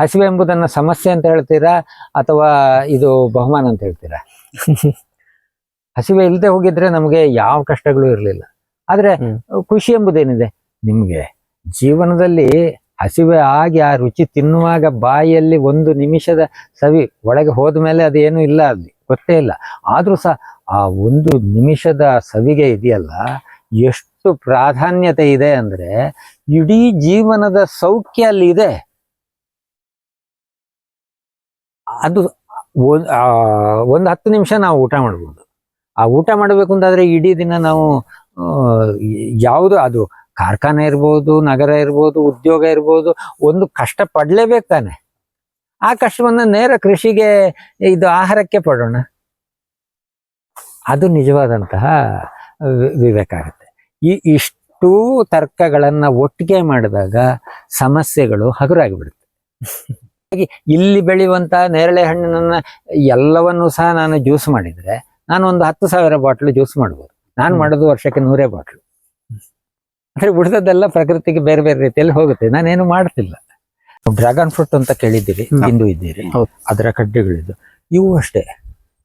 ಹಸಿವೆ ಎಂಬುದನ್ನ ಸಮಸ್ಯೆ ಅಂತ ಹೇಳ್ತೀರಾ? ಅಥವಾ ಇದು ಬಹುಮಾನ ಅಂತ ಹೇಳ್ತೀರಾ? ಹಸಿವೆ ಇಲ್ಲದೆ ಹೋಗಿದ್ರೆ ನಮಗೆ ಯಾವ ಕಷ್ಟಗಳು ಇರಲಿಲ್ಲ. ಆದ್ರೆ ಖುಷಿ ಎಂಬುದೇನಿದೆ? ನಿಮ್ಗೆ ಜೀವನದಲ್ಲಿ ಹಸಿವೆ ಆಗಿ ಆ ರುಚಿ ತಿನ್ನುವಾಗ ಬಾಯಿಯಲ್ಲಿ ಒಂದು ನಿಮಿಷದ ಸವಿ ಒಳಗೆ ಹೋದ ಮೇಲೆ ಅದೇನು ಇಲ್ಲ ಅಲ್ಲಿ. ಗೊತ್ತೇ ಇಲ್ಲ. ಆದ್ರೂ ಸಹ ಆ ಒಂದು ನಿಮಿಷದ ಸವಿಗೆ ಇದೆಯಲ್ಲ ಎಷ್ಟು ಪ್ರಾಧಾನ್ಯತೆ ಇದೆ ಅಂದ್ರೆ ಇಡೀ ಜೀವನದ ಸೌಖ್ಯ ಅಲ್ಲಿ ಇದೆ. ಅದು ಒಂದ್- ಹತ್ತು ನಿಮಿಷ ನಾವು ಊಟ ಮಾಡ್ಬೋದು. ಆ ಊಟ ಮಾಡಬೇಕು ಅಂತಾದ್ರೆ ಇಡೀ ದಿನ ನಾವು ಯಾವುದು ಅದು ಕಾರ್ಖಾನೆ ಇರ್ಬೋದು, ನಗರ ಇರ್ಬೋದು, ಉದ್ಯೋಗ ಇರ್ಬೋದು, ಒಂದು ಕಷ್ಟ ಪಡಲೇಬೇಕು ಆ ಕಷ್ಟವನ್ನು ನೇರ ಕೃಷಿಗೆ ಇದು ಆಹಾರಕ್ಕೆ ಪಡೋಣ. ಅದು ನಿಜವಾದಂತಹ ವಿ- ವಿವೇಕ ಆಗುತ್ತೆ ಈ ಇಷ್ಟು ತರ್ಕಗಳನ್ನು ಒಟ್ಟಿಗೆ ಮಾಡಿದಾಗ ಸಮಸ್ಯೆಗಳು ಹಗುರಾಗಿಬಿಡುತ್ತೆ ಇಲ್ಲಿ ಬೆಳೆಯುವಂತಹ ನೇರಳೆ ಹಣ್ಣಿನ ಎಲ್ಲವನ್ನೂ ಸಹ ನಾನು ಜ್ಯೂಸ್ ಮಾಡಿದ್ರೆ ನಾನು ಒಂದು ಹತ್ತು ಸಾವಿರ ಬಾಟ್ಲು ಜ್ಯೂಸ್ ಮಾಡ್ಬೋದು. ನಾನು. ಮಾಡೋದು ವರ್ಷಕ್ಕೆ ನೂರೇ ಬಾಟ್ಲು. ಅಂದ್ರೆ ಉಳಿದದ್ದೆಲ್ಲ ಪ್ರಕೃತಿಗೆ ಬೇರೆ ಬೇರೆ ರೀತಿಯಲ್ಲಿ ಹೋಗುತ್ತೆ. ನಾನೇನು ಮಾಡ್ತಿಲ್ಲ. ಡ್ರ್ಯಾಗನ್ ಫ್ರೂಟ್ ಅಂತ ಕೇಳಿದ್ದೀರಿ ಹಿಂದು ಇದ್ದೀರಿ. ಹೌದು. ಅದರ ಕಡ್ಡಿಗಳಿದ್ದು. ಇವು ಅಷ್ಟೇ.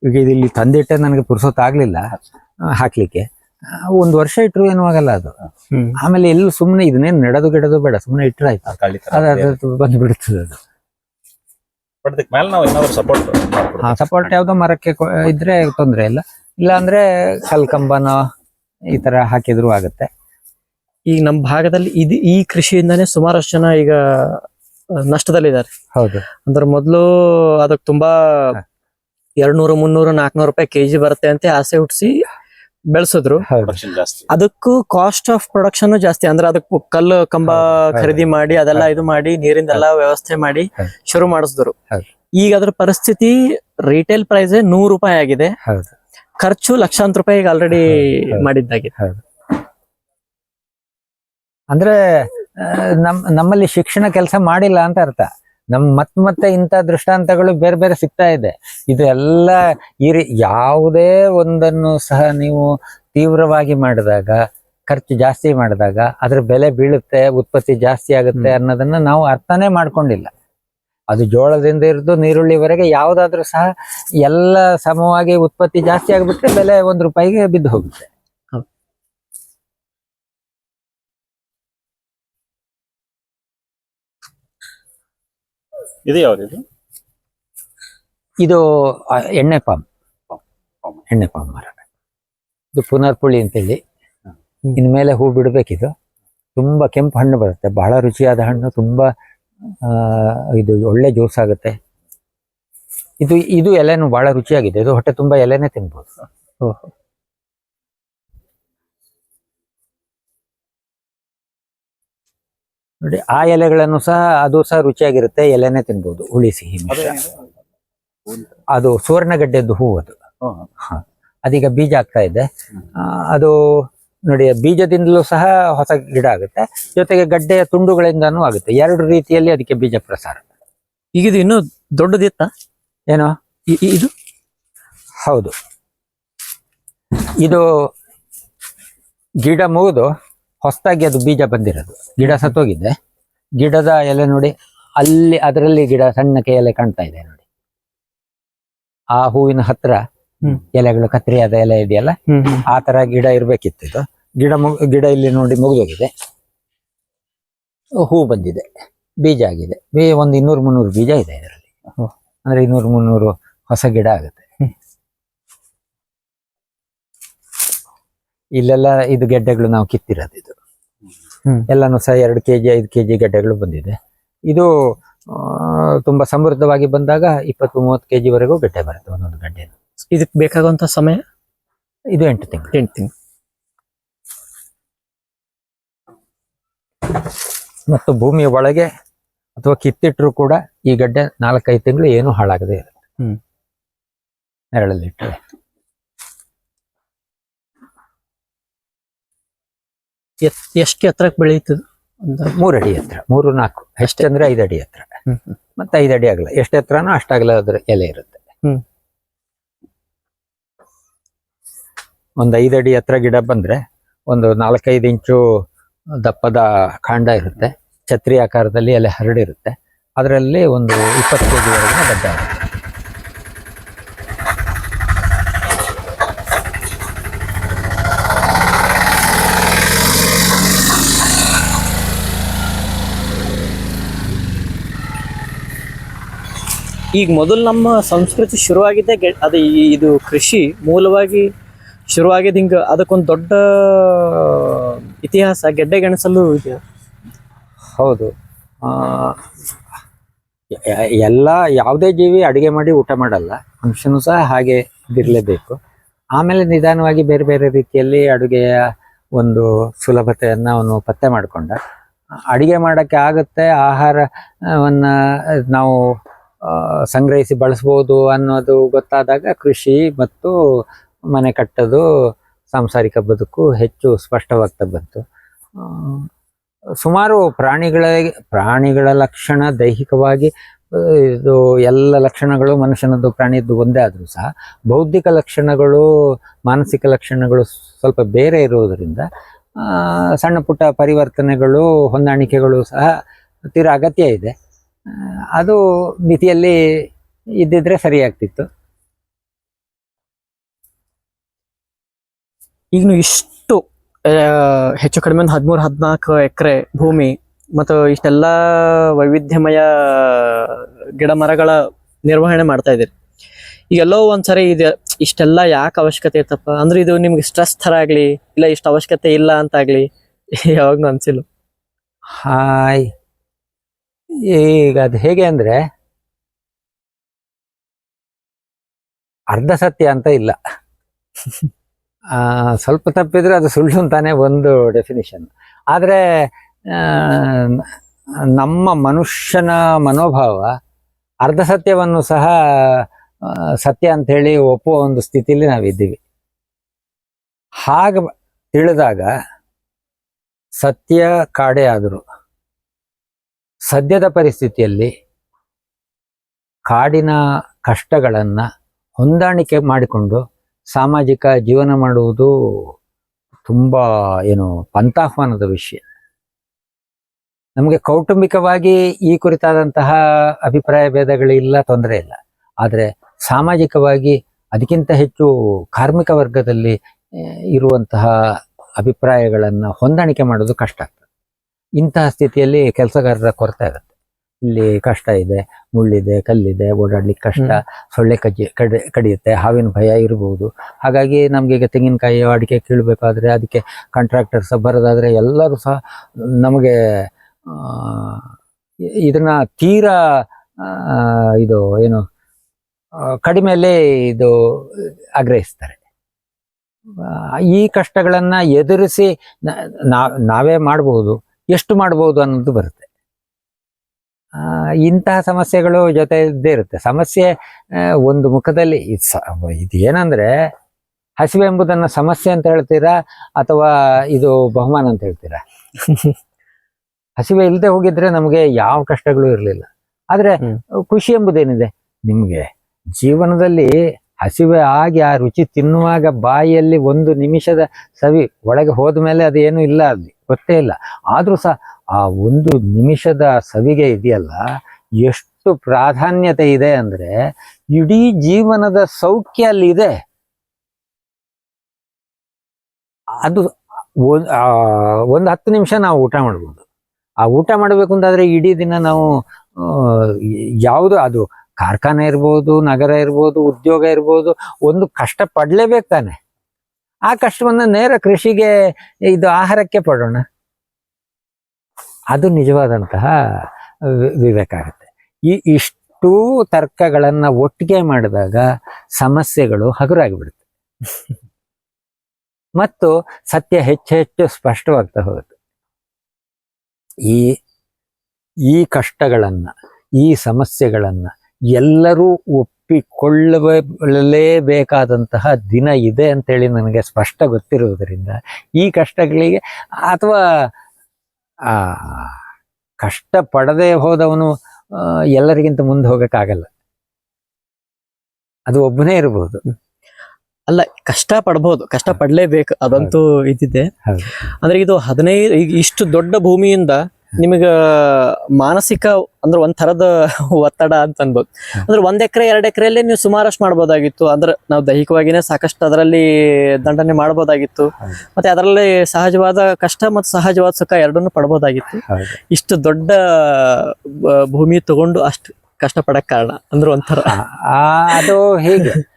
ಈಗ ಇಲ್ಲಿ ತಂದಿಟ್ಟೆ ನನಗೆ ಪುರ್ಸೊತ್ತಾಗ್ಲಿಲ್ಲ ಆಗ್ಲಿಲ್ಲ ಹಾಕ್ಲಿಕ್ಕೆ. ಒಂದು ವರ್ಷ ಇಟ್ರು ಏನೂ ಆಗಲ್ಲ ಅದು. ಆಮೇಲೆ ಎಲ್ಲೂ ಸುಮ್ಮನೆ ಇದನ್ನೇನು ನೆಡೋದು ಗಿಡದು ಬೇಡ ಸುಮ್ಮನೆ ಇಟ್ಟರೆ ಆಯ್ತು. ಅದು ಬಂದು ಅದು. ಬಟ್ ಅದಕ್ಕೆ ಮೇಲೆ ನಾವು ಏನಾದ್ರು ಸಪೋರ್ಟ್ ಸಪೋರ್ಟ್ ಯಾವ್ದೋ ಮರಕ್ಕೆ ಕೊ- ಇದ್ರೆ ತೊಂದ್ರೆ ಇಲ್ಲ. ಇಲ್ಲ ಅಂದ್ರೆ ಕಲ್ಕಂಬನೋ ಈ ತರ ಹಾಕಿದ್ರು ಆಗುತ್ತೆ. ಈಗ ನಮ್ಮ ಭಾಗದಲ್ಲಿ ಇದು ಈ ಕೃಷಿಯಿಂದಾನೇ ಸುಮಾರಷ್ಟು ಜನ ಈಗ ಆ, ನಷ್ಟದಲ್ಲಿದ್ದಾರೆ. ಹೌದು. ಅಂದ್ರೆ ಮೊದಲು ಅದಕ್ಕೆ ತುಂಬಾ ಎರಡ್ನೂರು ಮುನ್ನೂರು ನಾಲ್ಕನೂರು ರೂಪಾಯಿ ಕೆಜಿ ಬರುತ್ತೆ ಅಂತ ಆಸೆ ಹುಟ್ಟಿಸಿ ಬೆಳೆಸಿದ್ರು. ಅದಕ್ಕೂ ಕಾಸ್ಟ್ ಆಫ್ ಪ್ರೊಡಕ್ಷನ್ ಜಾಸ್ತಿ. ಅಂದ್ರೆ ಅದಕ್ಕೆ ಕಲ್ಲು ಕಂಬ ಖರೀದಿ ಮಾಡಿ ಅದೆಲ್ಲ ಇದು ಮಾಡಿ ನೀರಿಂದೆಲ್ಲ ವ್ಯವಸ್ಥೆ ಮಾಡಿ ಶುರು ಮಾಡಿಸಿದ್ರು. ಈಗ ಅದ್ರ ಪರಿಸ್ಥಿತಿ ರಿಟೇಲ್ ಪ್ರೈಸ್ ನೂರು ರೂಪಾಯಿ ಆಗಿದೆ. ಖರ್ಚು ಲಕ್ಷಾಂತರ ಈಗ ಆಲ್ರೆಡಿ. ಮಾಡಿದ್ದಾಗಿದೆ. ಅಂದ್ರೆ ಆ, ನಮ್ ನಮ್ಮಲ್ಲಿ ಶಿಕ್ಷಣ ಕೆಲಸ ಮಾಡಿಲ್ಲ ಅಂತ ಅರ್ಥ. ನಮ್ ಮತ್ ಮತ್ತೆ ಇಂಥ ದೃಷ್ಟಾಂತಗಳು ಬೇರೆ ಬೇರೆ ಸಿಗ್ತಾ ಇದೆ. ಇದು ಎಲ್ಲ ಈ ರೀ- ಯಾವುದೇ ಒಂದನ್ನು ಸಹ ನೀವು ತೀವ್ರವಾಗಿ ಮಾಡಿದಾಗ ಖರ್ಚು ಜಾಸ್ತಿ ಮಾಡಿದಾಗ ಅದ್ರ ಬೆಲೆ ಬೀಳುತ್ತೆ ಉತ್ಪತ್ತಿ ಜಾಸ್ತಿ ಆಗುತ್ತೆ ಅನ್ನೋದನ್ನ ನಾವು ಅರ್ಥನೇ ಮಾಡ್ಕೊಂಡಿಲ್ಲ. ಅದು ಜೋಳದಿಂದ ಹಿಡಿದು ನೀರುಳ್ಳಿವರೆಗೆ ಯಾವುದಾದ್ರೂ ಸಹ ಎಲ್ಲ ಸಮವಾಗಿ ಉತ್ಪತ್ತಿ ಜಾಸ್ತಿ ಆಗ್ಬಿಟ್ರೆ ಬೆಲೆ ಒಂದ್ ರೂಪಾಯಿಗೆ ಬಿದ್ದು ಹೋಗುತ್ತೆ. ಇದು ಯಾವ್ದು ಇದು? ಆ, ಎಣ್ಣೆ ಪಾಮ್. ಎಣ್ಣೆ ಪಾಮ್ ಮರ ಇದು ಪುನರ್ಪುಳಿ ಅಂತೇಳಿ. ಇನ್ಮೇಲೆ ಹೂ ಬಿಡಬೇಕಿದು. ತುಂಬಾ ಕೆಂಪು ಹಣ್ಣು ಬರುತ್ತೆ. ಬಹಳ ರುಚಿಯಾದ ಹಣ್ಣು ತುಂಬಾ ಆ, ಇದು ಒಳ್ಳೆ ಜ್ಯೂಸ್ ಆಗುತ್ತೆ. ಇದು ಇದು ಎಲೆನು ಬಹಳ ರುಚಿಯಾಗಿದೆ. ಇದು ಹೊಟ್ಟೆ ತುಂಬಾ ಎಲೆನೇ ತಿನ್ಬೋದು. ನೋಡಿ ಆ ಎಲೆಗಳನ್ನು ಸಹ ಅದು ಸಹ ರುಚಿಯಾಗಿರುತ್ತೆ. ಎಲೆನೇ ತಿನ್ಬೋದು. ಹುಳಿ ಸಿಹಿ. ಅದು ಸುವರ್ಣಗಡ್ಡೆದ್ದು ಹೂ ಅದು. ಅದೀಗ ಬೀಜ ಆಗ್ತಾ ಇದೆ. ಅದು ನೋಡಿ ಬೀಜದಿಂದಲೂ ಸಹ ಹೊಸ ಗಿಡ ಆಗುತ್ತೆ. ಜೊತೆಗೆ ಗಡ್ಡೆಯ ತುಂಡುಗಳಿಂದನೂ ಆಗುತ್ತೆ. ಎರಡು ರೀತಿಯಲ್ಲಿ ಅದಕ್ಕೆ ಬೀಜ ಪ್ರಸಾರ. ಈಗ ಇದು ಇನ್ನೂ ದೊಡ್ಡದಿತ್ತ? ಏನೋ? ಇದು? ಹೌದು. ಇದು ಗಿಡ ಮುಗಿದು ಹೊಸದಾಗಿ ಅದು ಬೀಜ ಬಂದಿರೋದು. ಗಿಡ ಸತ್ತೋಗಿದೆ. ಗಿಡದ ಎಲೆ ನೋಡಿ ಅಲ್ಲಿ ಅದರಲ್ಲಿ ಗಿಡ ಸಣ್ಣಕ್ಕೆ ಎಲೆ ಕಾಣ್ತಾ ಇದೆ ನೋಡಿ. ಆ ಹೂವಿನ ಹತ್ರ. ಎಲೆಗಳು ಕತ್ತರಿಯಾದ ಎಲೆ ಇದೆಯಲ್ಲ. ಆ ತರ ಗಿಡ ಇರ್ಬೇಕಿತ್ತು ಇದು. ಗಿಡ ಮುಗ್ ಗಿಡ ಇಲ್ಲಿ ನೋಡಿ ಮುಗಿದೋಗಿದೆ. ಹೂ ಬಂದಿದೆ. ಬೀಜ ಆಗಿದೆ. ಬೀ ಒಂದು ಇನ್ನೂರು ಮುನ್ನೂರು ಬೀಜ ಇದೆ ಇದರಲ್ಲಿ. ಅಂದ್ರೆ ಇನ್ನೂರು ಮುನ್ನೂರು ಹೊಸ ಗಿಡ ಆಗುತ್ತೆ. ಇಲ್ಲೆಲ್ಲ ಇದು ಗೆಡ್ಡೆಗಳು ನಾವು ಕಿತ್ತಿರೋದು ಇದು. ಎಲ್ಲಾನು ಸಹ ಎರಡು ಕೆಜಿ ಐದು ಕೆಜಿ ಗೆಡ್ಡೆಗಳು ಬಂದಿದೆ. ಇದು ತುಂಬಾ ಸಮೃದ್ಧವಾಗಿ ಬಂದಾಗ ಇಪ್ಪತ್ತು ಮೂವತ್ತು ಕೆಜಿ ವರೆಗೂ ಗೆಡ್ಡೆ ಬರುತ್ತೆ ಒಂದೊಂದು ಗಡ್ಡೆ ಇದಕ್ಕೆ ಬೇಕಾಗುವಂತ ಸಮಯ? ಇದು ಎಂಟು ತಿಂಗಳು. ಎಂಟು ತಿಂಗಳು. ಮತ್ತು ಭೂಮಿಯ ಒಳಗೆ ಅಥವಾ ಕಿತ್ತಿಟ್ಟರು ಕೂಡ ಈ ಗಡ್ಡೆ ನಾಲ್ಕೈದು ತಿಂಗಳು ಏನು ಹಾಳಾಗದೆ ಇರುತ್ತೆ. ಹ್ಮ್. ನೆರಳಲ್ಲಿಟ್ಟರೆ ಎಷ್ಟು ಎತ್ತರಕ್ಕೆ ಬೆಳೆಯುತ್ತದೆ ಒಂದು ಮೂರು ಅಡಿ ಎತ್ತರ ಮೂರು ನಾಲ್ಕು. ಎಷ್ಟು ಅಂದ್ರೆ ಐದು ಅಡಿ ಎತ್ತರ. ಮತ್ತೆ ಐದು ಅಡಿ ಆಗಲ್ಲ ಎಷ್ಟು ಎತ್ತರನೋ ಅಷ್ಟಾಗಲ ಅದ್ರ ಎಲೆ ಇರುತ್ತೆ. ಒಂದು ಐದು ಅಡಿ ಎತ್ತರ ಗಿಡ ಬಂದ್ರೆ ಒಂದು ನಾಲ್ಕೈದು ಇಂಚು ದಪ್ಪದ ಕಾಂಡ ಇರುತ್ತೆ. ಛತ್ರಿ ಆಕಾರದಲ್ಲಿ ಎಲೆ ಹರಡಿರುತ್ತೆ. ಅದರಲ್ಲಿ ಒಂದು ಇಪ್ಪತ್ತು ಕೆ ಜಿವರೆಗೂ ದಡ್ಡ ಆಗುತ್ತೆ. ಈಗ ಮೊದಲು ನಮ್ಮ ಸಂಸ್ಕೃತಿ ಶುರುವಾಗಿದ್ದೆ ಗೆ- ಅದು ಇದು ಕೃಷಿ ಮೂಲವಾಗಿ ಶುರುವಾಗಿದ್ದು ಹಿಂಗೆ ಅದಕ್ಕೊಂದು ದೊಡ್ಡ ಇತಿಹಾಸ ಗೆಡ್ಡೆ ಗೆಣಸಲು ಇದೆ ಹೌದು. ಎಲ್ಲ ಯಾವುದೇ ಜೀವಿ ಅಡುಗೆ ಮಾಡಿ ಊಟ ಮಾಡಲ್ಲ. ಮನುಷ್ಯನೂ ಸಹ ಹಾಗೆ ಇದಿರಲೇಬೇಕು. ಆಮೇಲೆ ನಿಧಾನವಾಗಿ ಬೇರೆ ಬೇರೆ ರೀತಿಯಲ್ಲಿ ಅಡುಗೆಯ ಒಂದು ಸುಲಭತೆಯನ್ನು ಅವನು ಪತ್ತೆ ಮಾಡಿಕೊಂಡ. ಅಡುಗೆ ಮಾಡೋಕ್ಕೆ ಆಗುತ್ತೆ ಆಹಾರವನ್ನು ನಾವು ಸಂಗ್ರಹಿಸಿ ಬಳಸ್ಬೋದು ಅನ್ನೋದು ಗೊತ್ತಾದಾಗ ಕೃಷಿ ಮತ್ತು ಮನೆ ಕಟ್ಟೋದು ಸಾಂಸಾರಿಕ ಬದುಕು ಹೆಚ್ಚು ಸ್ಪಷ್ಟವಾಗ್ತಾ ಬಂತು. ಸುಮಾರು ಪ್ರಾಣಿಗಳ ಪ್ರಾಣಿಗಳ ಲಕ್ಷಣ ದೈಹಿಕವಾಗಿ ಇದು ಎಲ್ಲ ಲಕ್ಷಣಗಳು ಮನುಷ್ಯನದ್ದು ಪ್ರಾಣಿಯದ್ದು ಒಂದೇ ಆದರೂ ಸಹ, ಬೌದ್ಧಿಕ ಲಕ್ಷಣಗಳು, ಮಾನಸಿಕ ಲಕ್ಷಣಗಳು ಸ್ವಲ್ಪ ಬೇರೆ ಇರುವುದರಿಂದ ಸಣ್ಣ ಪುಟ್ಟ ಪರಿವರ್ತನೆಗಳು, ಹೊಂದಾಣಿಕೆಗಳು ಸಹ ತೀರ ಅಗತ್ಯ ಇದೆ. ಅದು ಮಿತಿಯಲ್ಲಿ ಇದ್ದಿದ್ರೆ ಸರಿಯಾಗ್ತಿತ್ತು ಈಗ ನೀವು ಇಷ್ಟು ಹೆಚ್ಚು ಕಡಿಮೆ ಒಂದು ಹದಿಮೂರು ಹದಿನಾಲ್ಕು ಎಕರೆ ಭೂಮಿ ಮತ್ತು ಇಷ್ಟೆಲ್ಲ ವೈವಿಧ್ಯಮಯ ಗಿಡ ಮರಗಳ ನಿರ್ವಹಣೆ ಮಾಡ್ತಾ ಇದ್ದೀರಿ. ಈಗೆಲ್ಲೋ ಒಂದ್ಸರಿ ಇದೆ ಇಷ್ಟೆಲ್ಲ ಯಾಕೆ ಅವಶ್ಯಕತೆ ಇತ್ತಪ್ಪ? ಅಂದ್ರೆ ಇದು ನಿಮ್ಗೆ ಸ್ಟ್ರೆಸ್ ಥರ ಆಗಲಿ ಇಲ್ಲ ಇಷ್ಟು ಅವಶ್ಯಕತೆ ಇಲ್ಲ ಅಂತ ಆಗ್ಲಿ ಯಾವಾಗ್ಲೂ ಅನ್ಸಿಲ್ಲ. ಹಾಯ್. ಈಗ ಅದು ಹೇಗೆ ಅಂದ್ರೆ ಅರ್ಧ ಸತ್ಯ ಅಂತ ಇಲ್ಲ. ಸ್ವಲ್ಪ ತಪ್ಪಿದ್ರೆ ಅದು ಸುಳ್ಳು ಅಂತಾನೆ ಒಂದು ಡೆಫಿನಿಷನ್ ಆದರೆ ನಮ್ಮ ಮನುಷ್ಯನ ಮನೋಭಾವ ಅರ್ಧ ಸತ್ಯವನ್ನು ಸಹ ಸತ್ಯ ಅಂತ ಹೇಳಿ ಒಪ್ಪುವ ಒಂದು ಸ್ಥಿತಿಲಿ ನಾವಿದ್ದೀವಿ. ಹಾಗೆ ತಿಳಿದಾಗ ಸತ್ಯ ಕಾಡೆ ಆದರು ಸದ್ಯದ ಪರಿಸ್ಥಿತಿಯಲ್ಲಿ ಕಾಡಿನ ಕಷ್ಟಗಳನ್ನು ಹೊಂದಾಣಿಕೆ ಮಾಡಿಕೊಂಡು ಸಾಮಾಜಿಕ ಜೀವನ ಮಾಡುವುದು ತುಂಬ ಏನು ಪಂಥಾಹ್ವಾನದ ವಿಷಯ. ನಮಗೆ ಕೌಟುಂಬಿಕವಾಗಿ ಈ ಕುರಿತಾದಂತಹ ಅಭಿಪ್ರಾಯ ಭೇದಗಳಿಲ್ಲ ತೊಂದರೆ ಇಲ್ಲ. ಆದರೆ ಸಾಮಾಜಿಕವಾಗಿ ಅದಕ್ಕಿಂತ ಹೆಚ್ಚು ಕಾರ್ಮಿಕ ವರ್ಗದಲ್ಲಿ ಇರುವಂತಹ ಅಭಿಪ್ರಾಯಗಳನ್ನು ಹೊಂದಾಣಿಕೆ ಮಾಡೋದು ಕಷ್ಟ ಆಗ್ತದೆ. ಇಂತಹ ಸ್ಥಿತಿಯಲ್ಲಿ ಕೆಲಸಗಾರರ ಕೊರತೆ ಆಗುತ್ತೆ. ಇಲ್ಲಿ ಕಷ್ಟ ಇದೆ ಮುಳ್ಳಿದೆ ಕಲ್ಲಿದೆ ಓಡಾಡ್ಲಿಕ್ಕೆ ಕಷ್ಟ ಸೊಳ್ಳೆ ಕಜ್ಜಿ ಕಡಿ ಕಡಿಯುತ್ತೆ ಹಾವಿನ ಭಯ ಇರಬಹುದು ಹಾಗಾಗಿ ನಮಗೆ ಈಗ ತೆಂಗಿನಕಾಯಿ ಅಡಿಕೆ ಕೀಳಬೇಕಾದ್ರೆ ಅದಕ್ಕೆ ಕಾಂಟ್ರಾಕ್ಟರ್ಸ್ ಬರೋದಾದರೆ ಎಲ್ಲರೂ ಸಹ ನಮಗೆ ಇದನ್ನ ತೀರಾ ಇದು ಏನು ಕಡಿಮೆಯಲ್ಲಿ ಇದು ಆಗ್ರಹಿಸ್ತಾರೆ. ಈ ಕಷ್ಟಗಳನ್ನು ಎದುರಿಸಿ ನಾವೇ ಮಾಡಬಹುದು ಎಷ್ಟು ಮಾಡಬಹುದು ಅನ್ನೋದು ಬರುತ್ತೆ. ಆ, ಇಂತಹ ಸಮಸ್ಯೆಗಳು ಜೊತೆ ಇದ್ದೇ ಇರುತ್ತೆ. ಸಮಸ್ಯೆ ಒಂದು ಮುಖದಲ್ಲಿ ಇದ್ ಇದು ಏನಂದ್ರೆ ಹಸಿವೆ ಎಂಬುದನ್ನು ಸಮಸ್ಯೆ ಅಂತ ಹೇಳ್ತೀರಾ ಅಥವಾ ಇದು ಬಹುಮಾನ ಅಂತ ಹೇಳ್ತೀರಾ? ಹಸಿವೆ ಇಲ್ಲದೆ ಹೋಗಿದ್ರೆ ನಮಗೆ ಯಾವ ಕಷ್ಟಗಳು ಇರಲಿಲ್ಲ. ಆದ್ರೆ ಖುಷಿ ಎಂಬುದೇನಿದೆ? ನಿಮ್ಗೆ ಜೀವನದಲ್ಲಿ ಹಸಿವೆ ಆಗಿ ಆ ರುಚಿ ತಿನ್ನುವಾಗ ಬಾಯಿಯಲ್ಲಿ ಒಂದು ನಿಮಿಷದ ಸವಿ ಒಳಗೆ ಹೋದ ಮೇಲೆ ಅದೇನು ಇಲ್ಲ ಅಲ್ಲಿ. ಗೊತ್ತೇ ಇಲ್ಲ. ಆದ್ರೂ ಸಹ ಆ ಒಂದು ನಿಮಿಷದ ಸವಿಗೆ ಇದೆಯಲ್ಲ, ಎಷ್ಟು ಪ್ರಾಧಾನ್ಯತೆ ಇದೆ ಅಂದ್ರೆ ಇಡೀ ಜೀವನದ ಸೌಖ್ಯ ಅಲ್ಲಿ ಇದೆ. ಅದು ಒಂದ್- ಹತ್ತು ನಿಮಿಷ ನಾವು ಊಟ ಮಾಡ್ಬೋದು. ಆ ಊಟ ಮಾಡಬೇಕು ಅಂತಾದ್ರೆ ಇಡೀ ದಿನ ನಾವು ಯಾವುದು ಅದು ಕಾರ್ಖಾನೆ ಇರ್ಬೋದು, ನಗರ ಇರ್ಬೋದು, ಉದ್ಯೋಗ ಇರ್ಬೋದು, ಒಂದು ಕಷ್ಟ ಪಡಲೇಬೇಕು ತಾನೆ. ಆ ಕಷ್ಟವನ್ನ ನೇರ ಕೃಷಿಗೆ ಇದು ಆಹಾರಕ್ಕೆ ಪಡೋಣ. ಅದು ನಿಜವಾದಂತಹ ವಿವೇಕ ಆಗುತ್ತೆ. ಈ ಇಷ್ಟು ತರ್ಕಗಳನ್ನು ಒಟ್ಟಿಗೆ ಮಾಡಿದಾಗ ಸಮಸ್ಯೆಗಳು ಹಗುರಾಗಿಬಿಡುತ್ತೆ. ಮತ್ತು ಸತ್ಯ ಹೆಚ್ಚು ಹೆಚ್ಚು ಸ್ಪಷ್ಟವಾಗ್ತಾ ಹೋಗುತ್ತೆ. ಈ ಈ ಕಷ್ಟಗಳನ್ನು, ಈ ಸಮಸ್ಯೆಗಳನ್ನು ಎಲ್ಲರೂ ಒಪ್ಪಿಕೊಳ್ಳಲೇಬೇಕಾದಂತಹ ದಿನ ಇದೆ ಅಂತೇಳಿ ನನಗೆ ಸ್ಪಷ್ಟ ಗೊತ್ತಿರುವುದರಿಂದ ಈ ಕಷ್ಟಗಳಿಗೆ ಅಥವಾ ಆ ಕಷ್ಟ ಪಡದೆ ಹೋದವನು ಎಲ್ಲರಿಗಿಂತ ಮುಂದೆ ಹೋಗಕ್ಕಾಗಲ್ಲ. ಅದು ಒಬ್ಬನೇ ಇರಬಹುದು ಅಲ್ಲ ಕಷ್ಟ ಪಡ್ಬೋದು ಕಷ್ಟ ಪಡ್ಲೇಬೇಕು ಅದಂತೂ ಇದ್ದಿದೆ ಅಂದ್ರೆ ಇದು ಹದಿನೈದು ಇಷ್ಟು ದೊಡ್ಡ ಭೂಮಿಯಿಂದ ನಿಮಗ ಮಾನಸಿಕ ಅಂದ್ರೆ ಒಂದ್ ತರದ ಒತ್ತಡ ಅಂತ ಅನ್ಬೋದು. ಅಂದ್ರೆ ಒಂದ್ ಎಕರೆ ಎರಡ್ ಎಕರೆಯಲ್ಲಿ ನೀವು ಸುಮಾರಷ್ಟು ಮಾಡ್ಬೋದಾಗಿತ್ತು. ಅಂದ್ರೆ ನಾವು ದೈಹಿಕವಾಗಿನೇ ಸಾಕಷ್ಟು ಅದರಲ್ಲಿ ದಂಡನೆ ಮಾಡ್ಬೋದಾಗಿತ್ತು. ಮತ್ತೆ ಅದರಲ್ಲಿ ಸಹಜವಾದ ಕಷ್ಟ ಮತ್ತು ಸಹಜವಾದ ಸುಖ ಎರಡನ್ನು ಪಡ್ಬೋದಾಗಿತ್ತು. ಇಷ್ಟು ದೊಡ್ಡ ಭೂಮಿ ತಗೊಂಡು ಅಷ್ಟು ಕಷ್ಟ ಪಡಕ್ ಕಾರಣ ಅಂದ್ರೆ ಒಂಥರ ಅದು ಹೇಗೆ?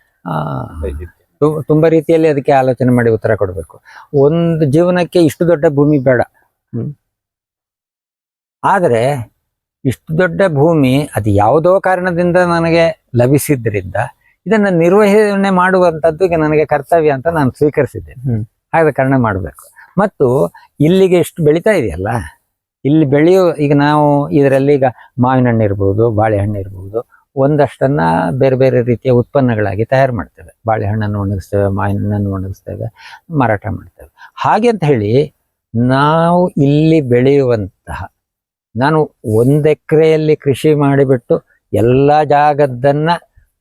ತುಂಬಾ ರೀತಿಯಲ್ಲಿ ಅದಕ್ಕೆ ಆಲೋಚನೆ ಮಾಡಿ ಉತ್ತರ ಕೊಡಬೇಕು. ಒಂದು ಜೀವನಕ್ಕೆ ಇಷ್ಟು ದೊಡ್ಡ ಭೂಮಿ ಬೇಡ. ಹ್ಮ್. ಆದರೆ ಇಷ್ಟು ದೊಡ್ಡ ಭೂಮಿ ಅದು ಯಾವುದೋ ಕಾರಣದಿಂದ ನನಗೆ ಲಭಿಸಿದ್ದರಿಂದ ಇದನ್ನು ನಿರ್ವಹಣೆ ಮಾಡುವಂಥದ್ದು ಈಗ ನನಗೆ ಕರ್ತವ್ಯ ಅಂತ ನಾನು ಸ್ವೀಕರಿಸಿದ್ದೇನೆ. ಆದ ಕಾರಣ ಮಾಡಬೇಕು. ಮತ್ತು ಇಲ್ಲಿಗೆ ಇಷ್ಟು ಬೆಳೀತಾ ಇದೆಯಲ್ಲ? ಇಲ್ಲಿ ಬೆಳೆಯೋ ಈಗ ನಾವು ಇದರಲ್ಲಿ ಈಗ ಮಾವಿನ ಹಣ್ಣು ಇರ್ಬೋದು ಬಾಳೆಹಣ್ಣು ಇರ್ಬೋದು ಒಂದಷ್ಟನ್ನು ಬೇರೆ ಬೇರೆ ರೀತಿಯ ಉತ್ಪನ್ನಗಳಾಗಿ ತಯಾರು ಮಾಡ್ತೇವೆ. ಬಾಳೆಹಣ್ಣನ್ನು ಒಣಗಿಸ್ತೇವೆ ಮಾವಿನ ಹಣ್ಣನ್ನು ಒಣಗಿಸ್ತೇವೆ ಮಾರಾಟ ಮಾಡ್ತೇವೆ. ಹಾಗೆ ಅಂತ ಹೇಳಿ ನಾವು ಇಲ್ಲಿ ಬೆಳೆಯುವಂತಹ ನಾನು ಒಂದು ಎಕರೆಯಲ್ಲಿ ಕೃಷಿ ಮಾಡಿಬಿಟ್ಟು ಎಲ್ಲ ಜಾಗದ್ದನ್ನ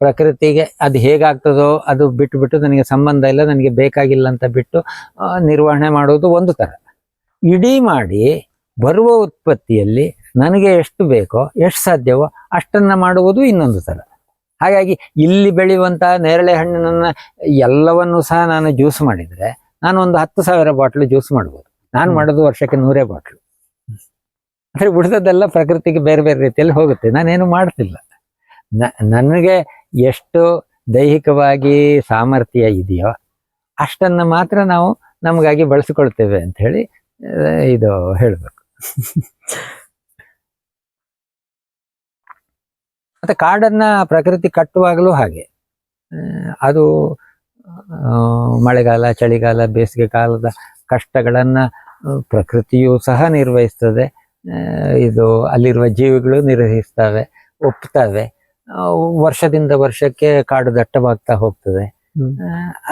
ಪ್ರಕೃತಿಗೆ ಅದು ಹೇಗಾಗ್ತದೋ ಅದು ಬಿಟ್ಟು ಬಿಟ್ಟು ನನಗೆ ಸಂಬಂಧ ಇಲ್ಲ ನನಗೆ ಬೇಕಾಗಿಲ್ಲ ಅಂತ ಬಿಟ್ಟು ನಿರ್ವಹಣೆ ಮಾಡೋದು ಒಂದು ಥರ ಇಡೀ ಮಾಡಿ ಬರುವ ಉತ್ಪತ್ತಿಯಲ್ಲಿ ನನಗೆ ಎಷ್ಟು ಬೇಕೋ ಎಷ್ಟು ಸಾಧ್ಯವೋ ಅಷ್ಟನ್ನು ಮಾಡುವುದು ಇನ್ನೊಂದು ಥರ ಹಾಗಾಗಿ ಇಲ್ಲಿ ಬೆಳೆಯುವಂಥ ನೇರಳೆ ಹಣ್ಣಿನನ್ನು ಎಲ್ಲವನ್ನೂ ಸಹ ನಾನು ಜ್ಯೂಸ್ ಮಾಡಿದರೆ ನಾನು ಒಂದು ಹತ್ತು ಸಾವಿರ ಬಾಟ್ಲು ಜ್ಯೂಸ್ ಮಾಡ್ಬೋದು. ನಾನು. ಮಾಡೋದು ವರ್ಷಕ್ಕೆ ನೂರೇ ಬಾಟ್ಲು. ಅಂದ್ರೆ ಉಳಿದದ್ದೆಲ್ಲ ಪ್ರಕೃತಿಗೆ ಬೇರೆ ಬೇರೆ ರೀತಿಯಲ್ಲಿ ಹೋಗುತ್ತೆ. ನಾನೇನು ಮಾಡ್ತಿಲ್ಲ. ನ- ನನಗೆ ಎಷ್ಟು ದೈಹಿಕವಾಗಿ ಸಾಮರ್ಥ್ಯ ಇದೆಯೋ ಅಷ್ಟನ್ನ ಮಾತ್ರ ನಾವು ನಮಗಾಗಿ ಬಳಸಿಕೊಳ್ತೇವೆ ಹೇಳಿ ಇದು ಹೇಳಬೇಕು. ಮತ್ತೆ ಕಾಡನ್ನು ಪ್ರಕೃತಿ ಕಟ್ಟುವಾಗಲೂ ಹಾಗೆ. ಅದು ಮಳೆಗಾಲ, ಚಳಿಗಾಲ, ಬೇಸಿಗೆ ಕಾಲದ ಕಷ್ಟಗಳನ್ನ ಪ್ರಕೃತಿಯು ಸಹ ನಿರ್ವಹಿಸ್ತದೆ. ಇದು ಅಲ್ಲಿರುವ ಜೀವಿಗಳು ನಿರ್ವಹಿಸ್ತವೆ ಒಪ್ತವೆ. ವರ್ಷದಿಂದ ವರ್ಷಕ್ಕೆ ಕಾಡು ದಟ್ಟವಾಗ್ತಾ ಹೋಗ್ತದೆ.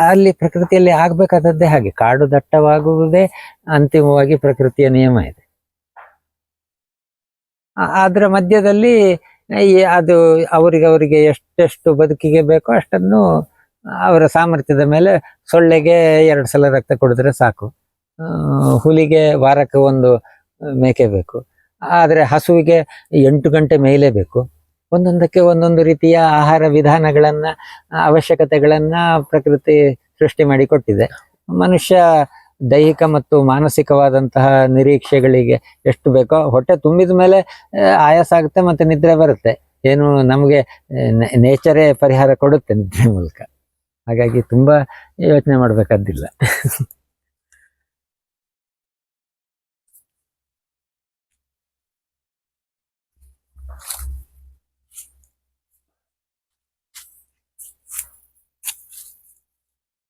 ಅಲ್ಲಿ ಪ್ರಕೃತಿಯಲ್ಲಿ ಆಗ್ಬೇಕಾದದ್ದೇ ಹಾಗೆ ಕಾಡು ದಟ್ಟವಾಗುವುದೇ ಅಂತಿಮವಾಗಿ ಪ್ರಕೃತಿಯ ನಿಯಮ ಇದೆ. ಅದರ ಮಧ್ಯದಲ್ಲಿ ಅದು ಅವರಿಗೆ ಅವರಿಗೆ ಎಷ್ಟೆಷ್ಟು ಬದುಕಿಗೆ ಬೇಕೋ ಅಷ್ಟನ್ನು ಅವರ ಸಾಮರ್ಥ್ಯದ ಮೇಲೆ ಸೊಳ್ಳೆಗೆ ಎರಡು ಸಲ ರಕ್ತ ಕೊಡಿದ್ರೆ ಸಾಕು. ಹುಲಿಗೆ ವಾರಕ್ಕೆ ಒಂದು ಮೇಕೆ ಬೇಕು. ಆದರೆ ಹಸುವಿಗೆ ಎಂಟು ಗಂಟೆ ಮೇಲೆ ಬೇಕು. ಒಂದೊಂದಕ್ಕೆ ಒಂದೊಂದು ರೀತಿಯ ಆಹಾರ ವಿಧಾನಗಳನ್ನು, ಅವಶ್ಯಕತೆಗಳನ್ನು ಪ್ರಕೃತಿ ಸೃಷ್ಟಿ ಮಾಡಿಕೊಟ್ಟಿದೆ ಮನುಷ್ಯ ದೈಹಿಕ ಮತ್ತು ಮಾನಸಿಕವಾದಂತಹ ನಿರೀಕ್ಷೆಗಳಿಗೆ ಎಷ್ಟು ಬೇಕೋ ಹೊಟ್ಟೆ ತುಂಬಿದ ಮೇಲೆ ಆಯಾಸ ಆಗುತ್ತೆ ಮತ್ತು ನಿದ್ರೆ ಬರುತ್ತೆ. ಏನು ನಮಗೆ ನೇಚರೇ ಪರಿಹಾರ ಕೊಡುತ್ತೆ ನಿದ್ರೆ ಮೂಲಕ. ಹಾಗಾಗಿ ತುಂಬ ಯೋಚನೆ ಮಾಡಬೇಕಾದ್ದಿಲ್ಲ.